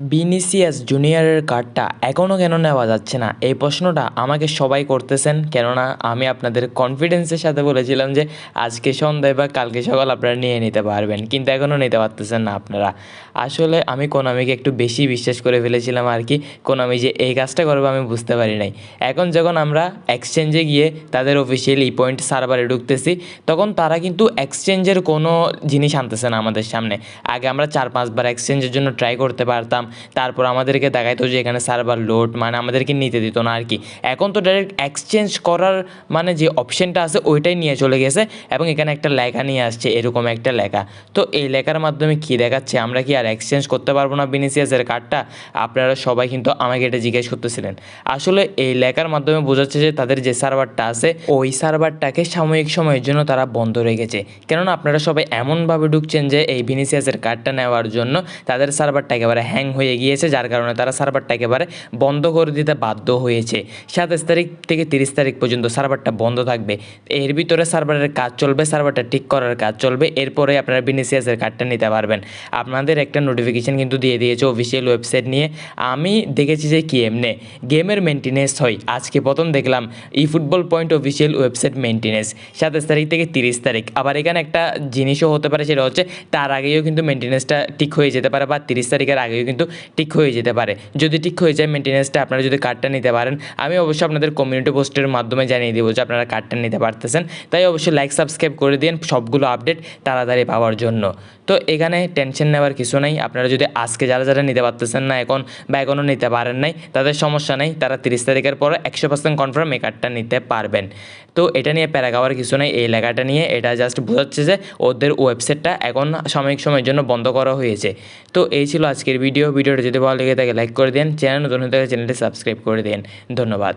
Vinicius জুনিয়রের কার্ডটা এখনও কেন নেওয়া যাচ্ছে না? এই প্রশ্নটা আমাকে সবাই করতেছেন, কেননা আমি আপনাদের কনফিডেন্সের সাথে বলেছিলাম যে আজকে সন্ধ্যায় বা কালকে সকাল আপনারা নিয়ে নিতে পারবেন, কিন্তু এখনও নিতে পারতেছেন না আপনারা। আসলে আমি কোনামিকে একটু বেশি বিশ্বাস করে ফেলেছিলাম আর কি, কোনামি যে এই কাজটা করবে আমি বুঝতে পারি নাই। এখন যখন আমরা এক্সচেঞ্জে গিয়ে তাদের অফিসিয়াল ই পয়েন্ট সার্ভারে ঢুকতেছি, তখন তারা কিন্তু এক্সচেঞ্জের কোনো জিনিস আনতেছে না আমাদের সামনে। আগে আমরা চার পাঁচবার এক্সচেঞ্জের জন্য ট্রাই করতে পারতাম তারপর আমাদেরকে দেখাইতো যে এখানে সার্ভার লোড মানে আমাদেরকে নিতে দিত না আর কি এখন তো ডাইরেক্ট এক্সচেঞ্জ করার মানে যে অপশনটা আছে, ওইটাই নিয়ে চলে গেছে এবং এখানে একটা লেখা নিয়ে আসছে, এরকম একটা লেখা। তো এই লেখার মাধ্যমে কী দেখাচ্ছে? আমরা কি আর এক্সচেঞ্জ করতে পারব না বিনিসিয়াসের কার্ডটা আপনারা সবাই কিন্তু আমাকে এটা জিজ্ঞেস করতেছিলেন। আসলে এই লেখার মাধ্যমে বোঝাচ্ছে যে তাদের যে সার্ভারটা আছে, ওই সার্ভারটাকে সাময়িক সময়ের জন্য তারা বন্ধ রেখেছে। কেননা আপনারা সবাই এমনভাবে ঢুকছেন যে এই ভিনিসিয়াসের কার্ডটা নেওয়ার জন্য তাদের সার্ভারটা একেবারে হ্যাং হয়ে গিয়েছে, যার কারণে তারা সার্ভারটা একেবারে বন্ধ করে দিতে বাধ্য হয়েছে। সাতাশ তারিখ থেকে তিরিশ তারিখ পর্যন্ত সার্ভারটা বন্ধ থাকবে। এর ভিতরে সার্ভারের কাজ চলবে সার্ভারটা ঠিক করার কাজ চলবে, এরপরে আপনারা বিনিসিয়াসের কার্ডটা নিতে পারবেন। আপনাদের একটা নোটিফিকেশান কিন্তু দিয়ে দিয়েছে অফিসিয়াল ওয়েবসাইট নিয়ে। আমি দেখেছি যে কি এমনে গেমের মেনটেনেন্স হয়। আজকে প্রথম দেখলাম e football point official website maintenance সাতাশ তারিখ থেকে তিরিশ তারিখ। আবার এখানে একটা জিনিসও হতে পারে, সেটা হচ্ছে তার আগেও কিন্তু মেনটেনেন্সটা ঠিক হয়ে যেতে পারে বা তিরিশ তারিখের আগেও কিন্তু ঠিক হয়ে যেতে পারে। যদি ঠিক হয়ে যায় মেনটেনেন্সটা আপনারা যদি কার্ডটা নিতে পারেন, আমি অবশ্যই আপনাদের কমিউনিটি পোস্টের মাধ্যমে জানিয়ে দেবো যে আপনারা কার্ডটা নিতে পারতেছেন। তাই অবশ্যই লাইক সাবস্ক্রাইব করে দিন সবগুলো আপডেট তাড়াতাড়ি পাওয়ার জন্য। তো এখানে টেনশন নেওয়ার কিছু নেই, আপনারা যদি আজকে যারা যারা নিতে পারতেছেন না এখন বা এখনও নিতে পারেন নাই, তাদের সমস্যা নেই, তারা তিরিশ তারিখের পরে একশো পার্সেন্ট কনফার্ম এই কার্ডটা নিতে পারবেন। তো এটা নিয়ে প্যারা খাওয়ার কিছু নেই, এই লেখাটা নিয়ে এটা জাস্ট বোঝাচ্ছে যে ওদের ওয়েবসাইটটা এখন সাময়িক সময়ের জন্য বন্ধ করা হয়েছে। তো এই ছিল আজকের ভিডিও ভিডিওটা যদি ভালো লেগে থাকে লাইক করে দিন। চ্যানেল নতুন হতে চ্যানেলটি সাবস্ক্রাইব করে দিন। ধন্যবাদ।